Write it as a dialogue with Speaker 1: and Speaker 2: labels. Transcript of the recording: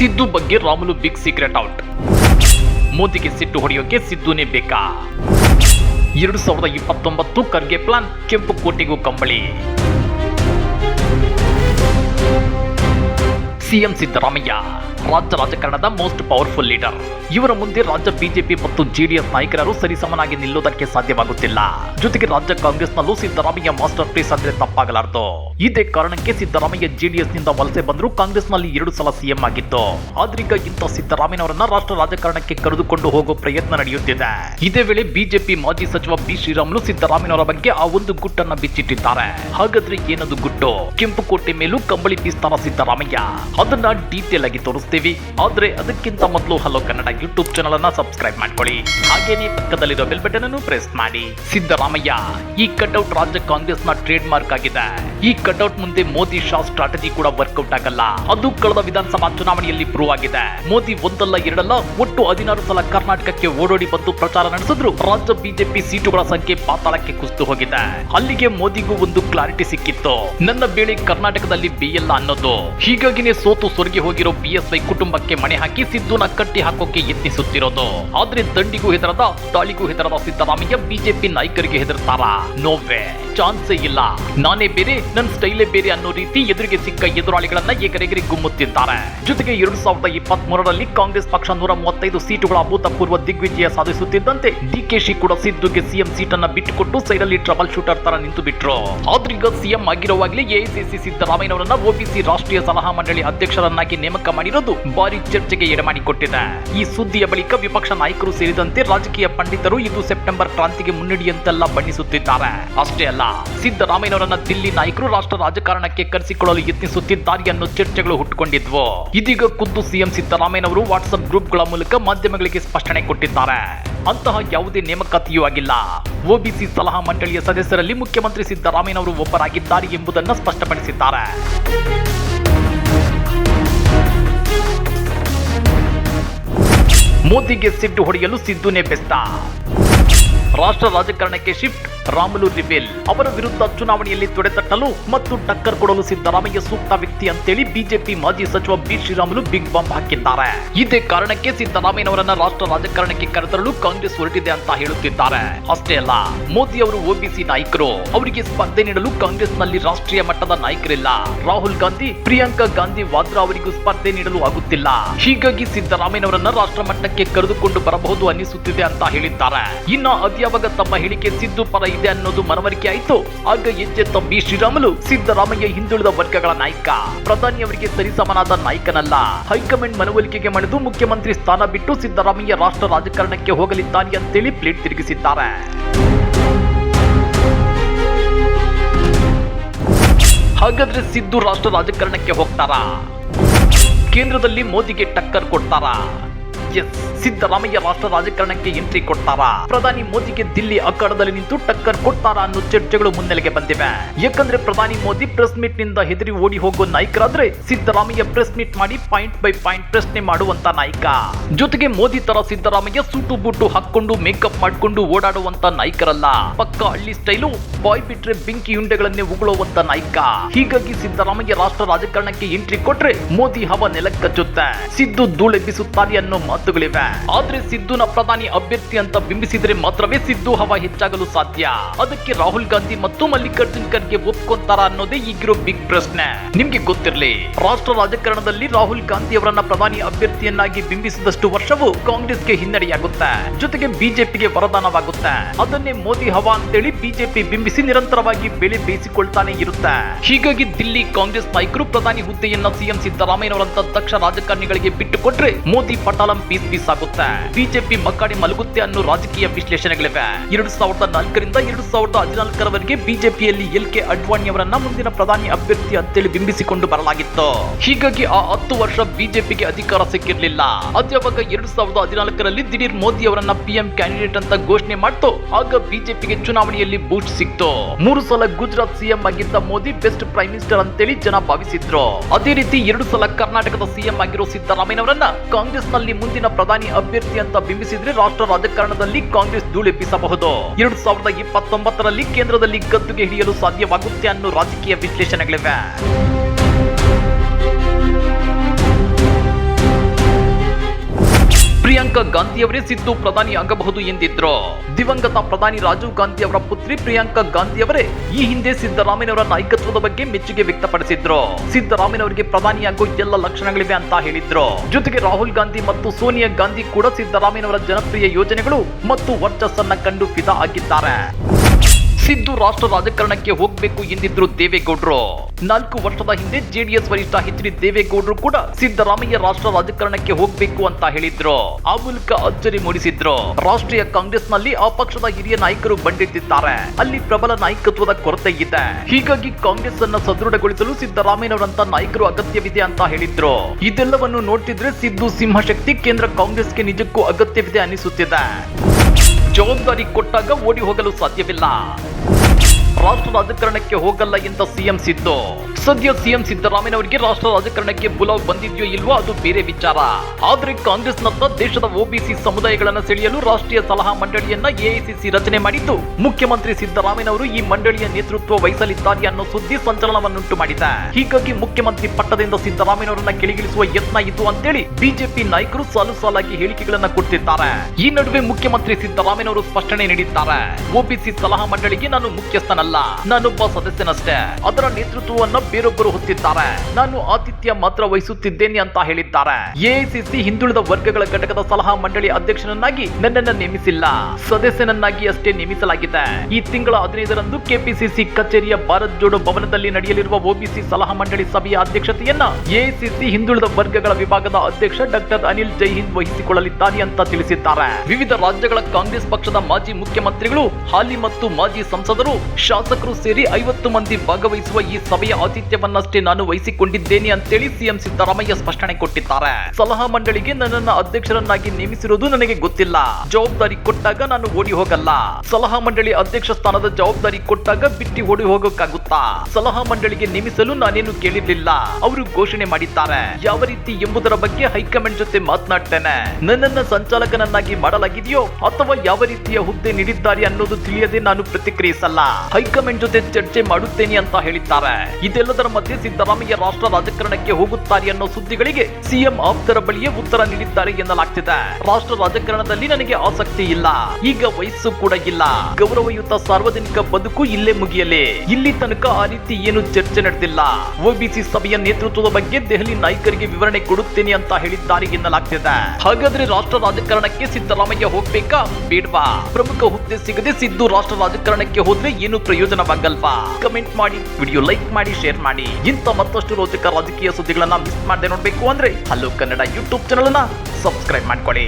Speaker 1: ಸಿದ್ದು ಬಗ್ಗೆ Ramulu big secret out. ಮೋದಿಗೆ ಸಿಟ್ಟು ಹೊಡೆಯೋಕೆ ಸಿದ್ದುನೇ ಬೇಕಾ? ಎರಡು ಸಾವಿರದ ಇಪ್ಪತ್ತೊಂಬತ್ತು ಖರ್ಗೆ ಪ್ಲಾನ್ ಕೆಂಪು ಕೋಟೆಗೂ ಕಂಬಳಿ. ಸಿಎಂ ಸಿದ್ದರಾಮಯ್ಯ. ರಾಜ್ಯ ರಾಜಕಾರಣದ ಮೋಸ್ಟ್ ಪವರ್ಫುಲ್ ಲೀಡರ್. ಇವರ ಮುಂದೆ ರಾಜ್ಯ ಬಿಜೆಪಿ ಮತ್ತು ಜೆಡಿಎಸ್ ನಾಯಕರು ಸರಿಸಮನಾಗಿ ನಿಲ್ಲುವುದಕ್ಕೆ ಸಾಧ್ಯವಾಗುತ್ತಿಲ್ಲ. ಜೊತೆಗೆ ರಾಜ್ಯ ಕಾಂಗ್ರೆಸ್ನಲ್ಲೂ ಸಿದ್ದರಾಮಯ್ಯ ಮಾಸ್ಟರ್ ಪೀಸ್ ಅಂದ್ರೆ ತಪ್ಪಾಗಲಾರದು. ಇದೇ ಕಾರಣಕ್ಕೆ ಸಿದ್ದರಾಮಯ್ಯ ಜೆಡಿಎಸ್ನಿಂದ ವಲಸೆ ಬಂದರೂ ಕಾಂಗ್ರೆಸ್ನಲ್ಲಿ ಎರಡು ಸಲ ಸಿಎಂ ಆಗಿತ್ತು. ಆದ್ರೀಗ ಇಂಥ ಸಿದ್ದರಾಮಯ್ಯನವರನ್ನ ರಾಷ್ಟ್ರ ರಾಜಕಾರಣಕ್ಕೆ ಕರೆದುಕೊಂಡು ಹೋಗೋ ಪ್ರಯತ್ನ ನಡೆಯುತ್ತಿದೆ. ಇದೇ ವೇಳೆ ಬಿಜೆಪಿ ಮಾಜಿ ಸಚಿವ ಬಿ ಶ್ರೀರಾಮುಲು ಸಿದ್ದರಾಮಯ್ಯನವರ ಬಗ್ಗೆ ಆ ಒಂದು ಗುಟ್ಟನ್ನ ಬಿಚ್ಚಿಟ್ಟಿದ್ದಾರೆ. ಹಾಗಾದ್ರೆ ಏನದು ಗುಟ್ಟು? ಕೆಂಪುಕೋಟೆ ಮೇಲೂ ಕಂಬಳಿ ಬೀಸ್ತಾರ ಸಿದ್ದರಾಮಯ್ಯ. ಅದನ್ನ ಡೀಟೇಲ್ ಆಗಿ ತೋರಿಸ್ತೀವಿ. ಆದ್ರೆ ಅದಕ್ಕಿಂತ ಮೊದಲು ಹಲೋ ಕನ್ನಡ ಯೂಟ್ಯೂಬ್ ಚಾನಲ್ ಅನ್ನ ಸಬ್ಸ್ಕ್ರೈಬ್ ಮಾಡ್ಕೊಳ್ಳಿ. ಹಾಗೇನೆ ಪಕ್ಕದಲ್ಲಿರೋ ಬೆಲ್ ಬಟನ್ ಅನ್ನು ಪ್ರೆಸ್ ಮಾಡಿ. ಸಿದ್ದರಾಮಯ್ಯ, ಈ ಕಟ್ಔಟ್ ರಾಜ್ಯ ಕಾಂಗ್ರೆಸ್ನ ಟ್ರೇಡ್ ಮಾರ್ಕ್ ಆಗಿದೆ. ಈ ಕಟ್ಔಟ್ ಮುಂದೆ ಮೋದಿ ಶಾ ಸ್ಟ್ರಾಟಜಿ ಕೂಡ ವರ್ಕೌಟ್ ಆಗಲ್ಲ. ಅದು ಕಳೆದ ವಿಧಾನಸಭಾ ಚುನಾವಣೆಯಲ್ಲಿ ಪ್ರೂವ್ ಆಗಿದೆ. ಮೋದಿ ಒಂದಲ್ಲ ಎರಡಲ್ಲ, ಒಟ್ಟು ಹದಿನಾರು ಸಲ ಕರ್ನಾಟಕಕ್ಕೆ ಓಡೋಡಿ ಬಂದು ಪ್ರಚಾರ ನಡೆಸಿದ್ರು. ರಾಜ್ಯ ಬಿಜೆಪಿ ಸೀಟುಗಳ ಸಂಖ್ಯೆ ಪಾತಾಳಕ್ಕೆ ಕುಸಿದು ಹೋಗಿದೆ. ಅಲ್ಲಿಗೆ ಮೋದಿಗೂ ಒಂದು ಕ್ಲಾರಿಟಿ ಸಿಕ್ಕಿತ್ತು. ನನ್ನ ಬೇಳೆ ಕರ್ನಾಟಕದಲ್ಲಿ ಬೇಯಲ್ಲ ಅನ್ನೋದು. ಹೀಗಾಗಿನೇ ಸೋತು ಸೊರಗಿ ಹೋಗಿರೋ ಬಿಎಸ್ವೈ ಕುಟುಂಬಕ್ಕೆ ಮಣೆ ಹಾಕಿ ಸಿದ್ದುನ ಕಟ್ಟಿ ಹಾಕೋಕೆ ಯತ್ನಿಸುತ್ತಿರೋದು. ಆದ್ರೆ ದಂಡಿಗೂ ಹೆದರದ ದಾಳಿಗೂ ಹೆದರದ ಸಿದ್ದರಾಮಯ್ಯ ಬಿಜೆಪಿ ನಾಯಕರಿಗೆ ಹೆದರ್ತಾರ? ನೋವೇ ಚಾನ್ಸ್ ಇಲ್ಲ. ನಾನೇ ಬೇರೆ ನನ್ನ ಸ್ಟೈಲೇ ಬೇರೆ ಅನ್ನೋ ರೀತಿ ಎದುರಿಗೆ ಸಿಕ್ಕ ಎದುರಾಳಿಗಳನ್ನ ಏಕರೆಗರಿ ಗುಮ್ಮುತ್ತಿದ್ದಾರೆ. ಜೊತೆಗೆ ಎರಡ್ ಸಾವಿರದ ಇಪ್ಪತ್ತ್ ಮೂರರಲ್ಲಿ ಕಾಂಗ್ರೆಸ್ ಪಕ್ಷ ನೂರ ಮೂವತ್ತೈದು ಸೀಟುಗಳ ಅಭೂತಪೂರ್ವ ದಿಗ್ವಿಜಯ ಸಾಧಿಸುತ್ತಿದ್ದಂತೆ ಡಿಕೆಶಿ ಕೂಡ ಸಿದ್ದುಗೆ ಸಿಎಂ ಸೀಟನ್ನ ಬಿಟ್ಟುಕೊಟ್ಟು ಸೈಡಲ್ಲಿ ಟ್ರಬಲ್ ಶೂಟರ್ ತರ ನಿಂತು ಬಿಟ್ರು ಆದ್ರೀಗ ಸಿಎಂ ಆಗಿರುವಾಗಲೇ ಎಐಸಿಸಿ ಸಿದ್ದರಾಮಯ್ಯನವರನ್ನ ಒಬಿಸಿ ರಾಷ್ಟ್ರೀಯ ಸಲಹಾ ಮಂಡಳಿ ಅಧ್ಯಕ್ಷರನ್ನಾಗಿ ನೇಮಕ ಮಾಡಿರೋದು ಭಾರಿ ಚರ್ಚೆಗೆ ಎಡೆಮಾಡಿಕೊಟ್ಟಿದೆ. ಈ ಸುದ್ದಿಯ ಬಳಿಕ ವಿಪಕ್ಷ ನಾಯಕರು ಸೇರಿದಂತೆ ರಾಜಕೀಯ ಪಂಡಿತರು ಇದು ಸೆಪ್ಟೆಂಬರ್ ಕ್ರಾಂತಿಗೆ ಮುನ್ನಡಿಯಂತೆಲ್ಲ ಬಣ್ಣಿಸುತ್ತಿದ್ದಾರೆ. ಅಷ್ಟೇ ಅಲ್ಲ, ಸಿದ್ದರಾಮಯ್ಯನವರನ್ನ ದಿಲ್ಲಿ ನಾಯಕರು ರಾಷ್ಟ್ರ ರಾಜಕಾರಣಕ್ಕೆ ಕರೆಸಿಕೊಳ್ಳಲು ಯತ್ನಿಸುತ್ತಿದ್ದಾರೆ ಅನ್ನೋ ಚರ್ಚೆಗಳು ಹುಟ್ಟುಕೊಂಡಿದ್ವು ಇದೀಗ ಖುದ್ದು ಸಿಎಂ ಸಿದ್ದರಾಮಯ್ಯನವರು ವಾಟ್ಸ್ಆಪ್ ಗ್ರೂಪ್ಗಳ ಮೂಲಕ ಮಾಧ್ಯಮಗಳಿಗೆ ಸ್ಪಷ್ಟನೆ ಕೊಟ್ಟಿದ್ದಾರೆ. ಅಂತಹ ಯಾವುದೇ ನೇಮಕಾತಿಯೂ ಆಗಿಲ್ಲ. ಒಬಿಸಿ ಸಲಹಾ ಮಂಡಳಿಯ ಸದಸ್ಯರಲ್ಲಿ ಮುಖ್ಯಮಂತ್ರಿ ಸಿದ್ದರಾಮಯ್ಯನವರು ಒಬ್ಬರಾಗಿದ್ದಾರೆ ಎಂಬುದನ್ನು ಸ್ಪಷ್ಟಪಡಿಸಿದ್ದಾರೆ. ಮೋದಿಗೆ ಸಿಟ್ಟು ಹೊಡೆಯಲು ಸಿದ್ದುನೇ ಬೆಸ್ತ. ರಾಷ್ಟ್ರ ರಾಜಕಾರಣಕ್ಕೆ ಶಿಫ್ಟ್ ರಾಮುಲು ರಿವೇಲ್ ಅವರ ವಿರುದ್ಧ ಚುನಾವಣೆಯಲ್ಲಿ ತೊಡೆತಟ್ಟಲು ಮತ್ತು ಟಕ್ಕರ್ ಕೊಡಲು ಸಿದ್ದರಾಮಯ್ಯ ಸೂಕ್ತ ವ್ಯಕ್ತಿ ಅಂತೇಳಿ ಬಿಜೆಪಿ ಮಾಜಿ ಸಚಿವ ಬಿ ಶ್ರೀರಾಮುಲು ಬಿಗ್ ಬಾಂಬ್ ಹಾಕಿದ್ದಾರೆ. ಇದೇ ಕಾರಣಕ್ಕೆ ಸಿದ್ದರಾಮಯ್ಯನವರನ್ನ ರಾಷ್ಟ್ರ ರಾಜಕಾರಣಕ್ಕೆ ಕರೆತರಲು ಕಾಂಗ್ರೆಸ್ ಹೊರಟಿದೆ ಅಂತ ಹೇಳುತ್ತಿದ್ದಾರೆ. ಅಷ್ಟೇ ಅಲ್ಲ, ಮೋದಿ ಅವರು ಒಬಿಸಿ ನಾಯಕರು, ಅವರಿಗೆ ಸ್ಪರ್ಧೆ ನೀಡಲು ಕಾಂಗ್ರೆಸ್ನಲ್ಲಿ ರಾಷ್ಟ್ರೀಯ ಮಟ್ಟದ ನಾಯಕರಿಲ್ಲ. ರಾಹುಲ್ ಗಾಂಧಿ, ಪ್ರಿಯಾಂಕಾ ಗಾಂಧಿ, ವಾದ್ರಾ ಅವರಿಗೂ ಸ್ಪರ್ಧೆ ನೀಡಲು ಆಗುತ್ತಿಲ್ಲ. ಹೀಗಾಗಿ ಸಿದ್ದರಾಮಯ್ಯನವರನ್ನ ರಾಷ್ಟ್ರ ಮಟ್ಟಕ್ಕೆ ಕರೆದುಕೊಂಡು ಬರಬಹುದು ಅನ್ನಿಸುತ್ತಿದೆ ಅಂತ ಹೇಳಿದ್ದಾರೆ. ಇನ್ನ ಅದ್ಯಾವಾಗ ತಮ್ಮ ಹೇಳಿಕೆ ಸಿದ್ದು ಪರ ಇದೆ ಅನ್ನೋದು ಮನವರಿಕೆ ಆಯಿತು, ಆಗ ಎಚ್ಚೆತ್ತ ಬಿ ಶ್ರೀರಾಮುಲು ಸಿದ್ದರಾಮಯ್ಯ ಹಿಂದುಳಿದ ವರ್ಗಗಳ ನಾಯಕ. ಪ್ರಧಾನಿ ಅವರಿಗೆ ಸರಿಸಮನಾದ ನಾಯಕನಲ್ಲ. ಹೈಕಮಾಂಡ್ ಮನವೊಲಿಕೆಗೆ ಮಣಿದು ಮುಖ್ಯಮಂತ್ರಿ ಸ್ಥಾನ ಬಿಟ್ಟು ಸಿದ್ದರಾಮಯ್ಯ ರಾಷ್ಟ್ರ ರಾಜಕಾರಣಕ್ಕೆ ಹೋಗಲಿದ್ದಾನೆ ಅಂತೇಳಿ ಪ್ಲೇಟ್ ತಿರುಗಿಸಿದ್ದಾರೆ. ಹಾಗಾದ್ರೆ ಸಿದ್ದು ರಾಷ್ಟ್ರ ರಾಜಕಾರಣಕ್ಕೆ ಹೋಗ್ತಾರಾ? ಕೇಂದ್ರದಲ್ಲಿ ಮೋದಿಗೆ ಟಕ್ಕರ್ ಕೊಡ್ತಾರಾ? ಎಸ್ ಸಿದ್ದರಾಮಯ್ಯ ರಾಷ್ಟ್ರ ರಾಜಕಾರಣಕ್ಕೆ ಎಂಟ್ರಿ ಕೊಡ್ತಾರಾ? ಪ್ರಧಾನಿ ಮೋದಿಗೆ ದಿಲ್ಲಿ ಅಖಾಡದಲ್ಲಿ ನಿಂತು ಟಕ್ಕರ್ ಕೊಡ್ತಾರಾ ಅನ್ನೋ ಚರ್ಚೆಗಳು ಮುನ್ನೆಲೆಗೆ ಬಂದಿವೆ. ಯಾಕಂದ್ರೆ ಪ್ರಧಾನಿ ಮೋದಿ ಪ್ರೆಸ್ ಮೀಟ್ನಿಂದ ಹೆದರಿ ಓಡಿ ಹೋಗೋ ನಾಯಕರಾದ್ರೆ ಸಿದ್ದರಾಮಯ್ಯ ಪ್ರೆಸ್ ಮೀಟ್ ಮಾಡಿ ಪಾಯಿಂಟ್ ಬೈ ಪಾಯಿಂಟ್ ಪ್ರಶ್ನೆ ಮಾಡುವಂತ ನಾಯಕ. ಜೊತೆಗೆ ಮೋದಿ ತರ ಸಿದ್ದರಾಮಯ್ಯ ಸೂಟು ಬೂಟು ಹಾಕೊಂಡು ಮೇಕಪ್ ಮಾಡ್ಕೊಂಡು ಓಡಾಡುವಂತ ನಾಯಕರಲ್ಲ. ಪಕ್ಕ ಹಳ್ಳಿ ಸ್ಟೈಲು ಬಾಯ್ ಬಿಟ್ರೆ ಬೆಂಕಿ ಉಂಡೆಗಳನ್ನೇ ಉಗುಳುವಂತ ನಾಯಕ. ಹೀಗಾಗಿ ಸಿದ್ದರಾಮಯ್ಯ ರಾಷ್ಟ್ರ ರಾಜಕಾರಣಕ್ಕೆ ಎಂಟ್ರಿ ಕೊಟ್ರೆ ಮೋದಿ ಹವ ನೆಲಕ್ಕಚ್ಚುತ್ತೆ. ಸಿದ್ದು ಧೂಳೆಬ್ಬಿಸುತ್ತಾರೆ ಅನ್ನೋ ಮಾತುಗಳಿವೆ. ಆದ್ರೆ ಸಿದ್ದುನ ಪ್ರಧಾನಿ ಅಭ್ಯರ್ಥಿ ಅಂತ ಬಿಂಬಿಸಿದ್ರೆ ಮಾತ್ರವೇ ಸಿದ್ದು ಹವ ಹೆಚ್ಚಾಗಲು ಸಾಧ್ಯ. ಅದಕ್ಕೆ ರಾಹುಲ್ ಗಾಂಧಿ ಮತ್ತು ಮಲ್ಲಿಕಾರ್ಜುನ್ ಖರ್ಗೆ ಒಪ್ಕೊಂತಾರ ಅನ್ನೋದೇ ಈಗಿರೋ ಬಿಗ್ ಪ್ರಶ್ನೆ. ನಿಮ್ಗೆ ಗೊತ್ತಿರ್ಲಿ, ರಾಷ್ಟ್ರ ರಾಜಕಾರಣದಲ್ಲಿ ರಾಹುಲ್ ಗಾಂಧಿ ಅವರನ್ನ ಪ್ರಧಾನಿ ಅಭ್ಯರ್ಥಿಯನ್ನಾಗಿ ಬಿಂಬಿಸಿದಷ್ಟು ವರ್ಷವು ಕಾಂಗ್ರೆಸ್ಗೆ ಹಿನ್ನಡೆಯಾಗುತ್ತೆ. ಜೊತೆಗೆ ಬಿಜೆಪಿಗೆ ವರದಾನವಾಗುತ್ತೆ. ಅದನ್ನೇ ಮೋದಿ ಹವಾ ಅಂತೇಳಿ ಬಿಜೆಪಿ ಬಿಂಬಿಸಿ ನಿರಂತರವಾಗಿ ಬೆಳೆ ಬೇಯಿಸಿಕೊಳ್ತಾನೆ ಇರುತ್ತೆ. ಹೀಗಾಗಿ ದಿಲ್ಲಿ ಕಾಂಗ್ರೆಸ್ ನಾಯಕರು ಪ್ರಧಾನಿ ಹುದ್ದೆಯನ್ನ ಸಿಎಂ ಸಿದ್ದರಾಮಯ್ಯನವರಂತ ದಕ್ಷ ರಾಜಕಾರಣಿಗಳಿಗೆ ಬಿಟ್ಟುಕೊಟ್ರೆ ಮೋದಿ ಪಟಾಳಂ ಪೀಸ್ ಸಾಗುತ್ತೆ. ಬಿಜೆಪಿ ಮಕ್ಕಳಿ ಮಲಗುತ್ತೆ ಅನ್ನೋ ರಾಜಕೀಯ ವಿಶ್ಲೇಷಣೆಗಳಿವೆ. ಎರಡು ಸಾವಿರದ ನಾಲ್ಕರಿಂದ ಎರಡು ಸಾವಿರದ ಹದಿನಾಲ್ಕರವರೆಗೆ ಬಿಜೆಪಿಯಲ್ಲಿ ಎಲ್ ಕೆ ಅಡ್ವಾಣಿ ಅವರನ್ನ ಮುಂದಿನ ಪ್ರಧಾನಿ ಅಭ್ಯರ್ಥಿ ಅಂತೇಳಿ ಬಿಂಬಿಸಿಕೊಂಡು ಬರಲಾಗಿತ್ತು. ಹೀಗಾಗಿ ಆ ಹತ್ತು ವರ್ಷ ಬಿಜೆಪಿಗೆ ಅಧಿಕಾರ ಸಿಕ್ಕಿರ್ಲಿಲ್ಲ. ಅದ್ಯಾವಾಗ ಎರಡು ಸಾವಿರದ ಹದಿನಾಲ್ಕರಲ್ಲಿ ದಿಢೀರ್ ಮೋದಿ ಅವರನ್ನ ಪಿಎಂ ಕ್ಯಾಂಡಿಡೇಟ್ ಅಂತ ಘೋಷಣೆ ಮಾಡ್ತು. ಆಗ ಬಿಜೆಪಿಗೆ ಚುನಾವಣೆಯಲ್ಲಿ ಬೂಸ್ಟ್ ಸಿಕ್ತು. ಮೂರು ಸಲ ಗುಜರಾತ್ ಸಿಎಂ ಆಗಿದ್ದ ಮೋದಿ ಬೆಸ್ಟ್ ಪ್ರೈಮ್ ಮಿನಿಸ್ಟರ್ ಅಂತೇಳಿ ಜನ ಭಾವಿಸಿದ್ರು. ಅದೇ ರೀತಿ ಎರಡು ಸಲ ಕರ್ನಾಟಕದ ಸಿಎಂ ಆಗಿರೋ ಕಾಂಗ್ರೆಸ್ನಲ್ಲಿ ಮುಂದಿನ ಪ್ರಧಾನಿ ಅಭ್ಯರ್ಥಿ ಅಂತ ಬಿಂಬಿಸಿದ್ರೆ ರಾಷ್ಟ್ರ ರಾಜಕಾರಣದಲ್ಲಿ ಕಾಂಗ್ರೆಸ್ ಧೂಳೆಪ್ಪಿಸಬಹುದು ಎರಡ್ ಸಾವಿರದ ಇಪ್ಪತ್ತೊಂಬತ್ತರಲ್ಲಿ ಕೇಂದ್ರದಲ್ಲಿ ಗದ್ದುಗೆ ಹಿಡಿಯಲು ಸಾಧ್ಯವಾಗುತ್ತೆ ಅನ್ನೋ ರಾಜಕೀಯ ವಿಶ್ಲೇಷಣೆಗಳಿವೆ. ಪ್ರಿಯಾಂಕಾ ಗಾಂಧಿಯವರೇ ಸಿದ್ದು ಪ್ರಧಾನಿ ಆಗಬಹುದು ಎಂದಿದ್ರು. ದಿವಂಗತ ಪ್ರಧಾನಿ ರಾಜೀವ್ ಗಾಂಧಿ ಅವರ ಪುತ್ರಿ ಪ್ರಿಯಾಂಕಾ ಗಾಂಧಿ ಅವರೇ ಈ ಹಿಂದೆ ಸಿದ್ದರಾಮಯ್ಯನವರ ನಾಯಕತ್ವದ ಬಗ್ಗೆ ಮೆಚ್ಚುಗೆ ವ್ಯಕ್ತಪಡಿಸಿದ್ರು. ಸಿದ್ದರಾಮಯ್ಯನವರಿಗೆ ಪ್ರಧಾನಿಯಾಗೋ ಎಲ್ಲ ಲಕ್ಷಣಗಳಿವೆ ಅಂತ ಹೇಳಿದ್ರು. ಜೊತೆಗೆ ರಾಹುಲ್ ಗಾಂಧಿ ಮತ್ತು ಸೋನಿಯಾ ಗಾಂಧಿ ಕೂಡ ಸಿದ್ದರಾಮಯ್ಯನವರ ಜನಪ್ರಿಯ ಯೋಜನೆಗಳು ಮತ್ತು ವರ್ಚಸ್ಸನ್ನ ಕಂಡು ಫಿದಾ ಆಗಿದ್ದಾರೆ. ಸಿದ್ದು ರಾಷ್ಟ್ರ ರಾಜಕಾರಣಕ್ಕೆ ಹೋಗಬೇಕು ಎಂದಿದ್ರು ದೇವೇಗೌಡರು. ನಾಲ್ಕು ವರ್ಷದ ಹಿಂದೆ ಜೆಡಿಎಸ್ ವರಿಷ್ಠ ಎಚ್ ಡಿ ದೇವೇಗೌಡರು ಕೂಡ ಸಿದ್ದರಾಮಯ್ಯ ರಾಷ್ಟ್ರ ರಾಜಕಾರಣಕ್ಕೆ ಹೋಗಬೇಕು ಅಂತ ಹೇಳಿದ್ರು. ಆ ಮೂಲಕ ಅಚ್ಚರಿ ಮೂಡಿಸಿದ್ರು. ರಾಷ್ಟ್ರೀಯ ಕಾಂಗ್ರೆಸ್ನಲ್ಲಿ ಆ ಪಕ್ಷದ ಹಿರಿಯ ನಾಯಕರು ಬಂಡಿದ್ದಾರೆ ಅಲ್ಲಿ ಪ್ರಬಲ ನಾಯಕತ್ವದ ಕೊರತೆ ಇದೆ. ಹೀಗಾಗಿ ಕಾಂಗ್ರೆಸ್ ಅನ್ನ ಸದೃಢಗೊಳಿಸಲು ಸಿದ್ದರಾಮಯ್ಯನವರಂತ ನಾಯಕರು ಅಗತ್ಯವಿದೆ ಅಂತ ಹೇಳಿದ್ರು. ಇದೆಲ್ಲವನ್ನು ನೋಡ್ತಿದ್ರೆ ಸಿದ್ದು ಸಿಂಹಶಕ್ತಿ ಕೇಂದ್ರ ಕಾಂಗ್ರೆಸ್ಗೆ ನಿಜಕ್ಕೂ ಅಗತ್ಯವಿದೆ ಅನಿಸುತ್ತಿದೆ ಜವಾಬ್ದಾರಿ ಕೊಟ್ಟಾಗ ಓಡಿ ಹೋಗಲು ಸಾಧ್ಯವಿಲ್ಲ. ರಾಷ್ಟ್ರ ರಾಜಕಾರಣಕ್ಕೆ ಹೋಗಲ್ಲ ಎಂದ ಸಿಎಂ ಸಿದ್ದು. ಸದ್ಯ ಸಿಎಂ ಸಿದ್ದರಾಮಯ್ಯನವರಿಗೆ ರಾಷ್ಟ್ರ ರಾಜಕಾರಣಕ್ಕೆ ಬುಲಾವ್ ಬಂದಿದೆಯೋ ಇಲ್ವೋ ಅದು ಬೇರೆ ವಿಚಾರ. ಆದ್ರೆ ಕಾಂಗ್ರೆಸ್ನತ್ತ ದೇಶದ ಒಬಿಸಿ ಸಮುದಾಯಗಳನ್ನ ಸೆಳೆಯಲು ರಾಷ್ಟ್ರೀಯ ಸಲಹಾ ಮಂಡಳಿಯನ್ನ ಎಐಸಿಸಿ ರಚನೆ ಮಾಡಿದ್ದು. ಮುಖ್ಯಮಂತ್ರಿ ಸಿದ್ದರಾಮಯ್ಯನವರು ಈ ಮಂಡಳಿಯ ನೇತೃತ್ವ ವಹಿಸಲಿದ್ದಾರೆ ಅನ್ನೋ ಸುದ್ದಿ ಸಂಚಲನವನ್ನುಂಟು ಮಾಡಿದೆ. ಹೀಗಾಗಿ ಮುಖ್ಯಮಂತ್ರಿ ಪಟ್ಟದಿಂದ ಸಿದ್ದರಾಮಯ್ಯ ಅವರನ್ನ ಕೆಳಗಿಳಿಸುವ ಯತ್ನ ಇದು ಅಂತೇಳಿ ಬಿಜೆಪಿ ನಾಯಕರು ಸಾಲು ಸಾಲಾಗಿ ಹೇಳಿಕೆಗಳನ್ನ ಕೊಡ್ತಿದ್ದಾರೆ ಈ ನಡುವೆ ಮುಖ್ಯಮಂತ್ರಿ ಸಿದ್ದರಾಮಯ್ಯನವರು ಸ್ಪಷ್ಟನೆ ನೀಡಿದ್ದಾರೆ. ಒಬಿಸಿ ಸಲಹಾ ಮಂಡಳಿಗೆ ನಾನು ಮುಖ್ಯಸ್ಥನಲ್ಲ. ನಾನೊಬ್ಬ ಸದಸ್ಯನಷ್ಟೇ. ಅದರ ನೇತೃತ್ವವನ್ನ ಬೇರೊಬ್ಬರು ಹೊತ್ತಿದ್ದಾರೆ. ನಾನು ಆತಿಥ್ಯ ಮಾತ್ರ ವಹಿಸುತ್ತಿದ್ದೇನೆ ಅಂತ ಹೇಳಿದ್ದಾರೆ. ಎಐಸಿಸಿ ಹಿಂದುಳಿದ ವರ್ಗಗಳ ಘಟಕದ ಸಲಹಾ ಮಂಡಳಿ ಅಧ್ಯಕ್ಷನನ್ನಾಗಿ ನನ್ನನ್ನ ನೇಮಿಸಿಲ್ಲ. ಸದಸ್ಯನನ್ನಾಗಿ ಅಷ್ಟೇ ನೇಮಿಸಲಾಗಿದೆ. ಈ ತಿಂಗಳ ಹದಿನೈದರಂದು ಕೆಪಿಸಿಸಿ ಕಚೇರಿಯ ಭಾರತ್ ಜೋಡೋ ಭವನದಲ್ಲಿ ನಡೆಯಲಿರುವ ಒಬಿಸಿ ಸಲಹಾ ಮಂಡಳಿ ಸಭೆಯ ಅಧ್ಯಕ್ಷತೆಯನ್ನ ಎಐಸಿಸಿ ಹಿಂದುಳಿದ ವರ್ಗಗಳ ವಿಭಾಗದ ಅಧ್ಯಕ್ಷ ಡಾಕ್ಟರ್ ಅನಿಲ್ ಜೈಹಿಂದ್ ವಹಿಸಿಕೊಳ್ಳಲಿದ್ದಾರೆ ಅಂತ ತಿಳಿಸಿದ್ದಾರೆ. ವಿವಿಧ ರಾಜ್ಯಗಳ ಕಾಂಗ್ರೆಸ್ ಪಕ್ಷದ ಮಾಜಿ ಮುಖ್ಯಮಂತ್ರಿಗಳು, ಹಾಲಿ ಮತ್ತು ಮಾಜಿ ಸಂಸದರು, ಶಾಸಕರು ಸೇರಿ ಐವತ್ತು ಮಂದಿ ಭಾಗವಹಿಸುವ ಈ ಸಭೆಯ ಆತಿಥ್ಯವನ್ನಷ್ಟೇ ನಾನು ವಹಿಸಿಕೊಂಡಿದ್ದೇನೆ ಅಂತೇಳಿ ಸಿಎಂ ಸಿದ್ದರಾಮಯ್ಯ ಸ್ಪಷ್ಟನೆ ಕೊಟ್ಟಿದ್ದಾರೆ. ಸಲಹಾ ಮಂಡಳಿಗೆ ನನ್ನನ್ನ ಅಧ್ಯಕ್ಷರನ್ನಾಗಿ ನೇಮಿಸಿರುವುದು ನನಗೆ ಗೊತ್ತಿಲ್ಲ. ಜವಾಬ್ದಾರಿ ಕೊಟ್ಟಾಗ ನಾನು ಓಡಿ ಹೋಗಲ್ಲ. ಸಲಹಾ ಮಂಡಳಿ ಅಧ್ಯಕ್ಷ ಸ್ಥಾನದ ಜವಾಬ್ದಾರಿ ಕೊಟ್ಟಾಗ ಬಿಟ್ಟಿ ಓಡಿ ಹೋಗೋಕ್ಕಾಗುತ್ತಾ? ಸಲಹಾ ಮಂಡಳಿಗೆ ನೇಮಿಸಲು ನಾನೇನು ಕೇಳಿರ್ಲಿಲ್ಲ. ಅವರು ಘೋಷಣೆ ಮಾಡಿದ್ದಾರೆ. ಯಾವ ರೀತಿ ಎಂಬುದರ ಬಗ್ಗೆ ಹೈಕಮಾಂಡ್ ಜೊತೆ ಮಾತನಾಡ್ತೇನೆ. ನನ್ನನ್ನ ಸಂಚಾಲಕನನ್ನಾಗಿ ಮಾಡಲಾಗಿದೆಯೋ ಅಥವಾ ಯಾವ ರೀತಿಯ ಹುದ್ದೆ ನೀಡಿದ್ದಾರೆ ಅನ್ನೋದು ತಿಳಿಯದೆ ನಾನು ಪ್ರತಿಕ್ರಿಯಿಸಲ್ಲ. ಹೈಕಮಾಂಡ್ ಜೊತೆ ಚರ್ಚೆ ಮಾಡುತ್ತೇನೆ ಅಂತ ಹೇಳಿದ್ದಾರೆ. ಇದೆಲ್ಲದರ ಮಧ್ಯೆ ಸಿದ್ದರಾಮಯ್ಯ ರಾಷ್ಟ್ರ ರಾಜಕಾರಣಕ್ಕೆ ಹೋಗುತ್ತಾರೆ ಅನ್ನೋ ಸುದ್ದಿಗಳಿಗೆ ಸಿಎಂ ಆಪ್ತರ ಬಳಿಯೇ ಉತ್ತರ ನೀಡಿದ್ದಾರೆ ಎನ್ನಲಾಗ್ತಿದೆ. ರಾಷ್ಟ್ರ ರಾಜಕಾರಣದಲ್ಲಿ ನನಗೆ ಆಸಕ್ತಿ ಇಲ್ಲ. ಈಗ ವಯಸ್ಸು ಕೂಡ ಇಲ್ಲ. ಗೌರವಯುತ ಸಾರ್ವಜನಿಕ ಬದುಕು ಇಲ್ಲೇ ಮುಗಿಯಲಿ. ಇಲ್ಲಿ ತನಕ ಆ ರೀತಿ ಏನು ಚರ್ಚೆ ನಡೆದಿಲ್ಲ. ಒಬಿಸಿ ಸಭೆಯ ನೇತೃತ್ವದ ಬಗ್ಗೆ ದೆಹಲಿ ನಾಯಕರಿಗೆ ವಿವರಣೆ ಕೊಡುತ್ತೇನೆ ಅಂತ ಹೇಳಿದ್ದಾರೆ ಎನ್ನಲಾಗ್ತಿದೆ. ಹಾಗಾದ್ರೆ ರಾಷ್ಟ್ರ ರಾಜಕಾರಣಕ್ಕೆ ಸಿದ್ದರಾಮಯ್ಯ ಹೋಗ್ಬೇಕಾ? ಬೇಡ್ವಾ. ಪ್ರಮುಖ ಹುದ್ದೆ ಸಿಗದೆ ಸಿದ್ದು ರಾಷ್ಟ್ರ ರಾಜಕಾರಣಕ್ಕೆ ಹೋದ್ರೆ ಏನು ಪ್ರಯೋಜನವಾಗಲ್ವಾ? ಕಮೆಂಟ್ ಮಾಡಿ, ವಿಡಿಯೋ ಲೈಕ್ ಮಾಡಿ, ಶೇರ್ ಮಾಡಿ. ಇಂಥ ಮತ್ತಷ್ಟು ರೋಚಕ ರಾಜಕೀಯ ಸುದ್ದಿಗಳನ್ನ ಮಿಸ್ ಮಾಡದೆ ನೋಡ್ಬೇಕು ಅಂದ್ರೆ hello Kannada YouTube channel subscribe ಮಾಡ್ಕೊಳ್ಳಿ.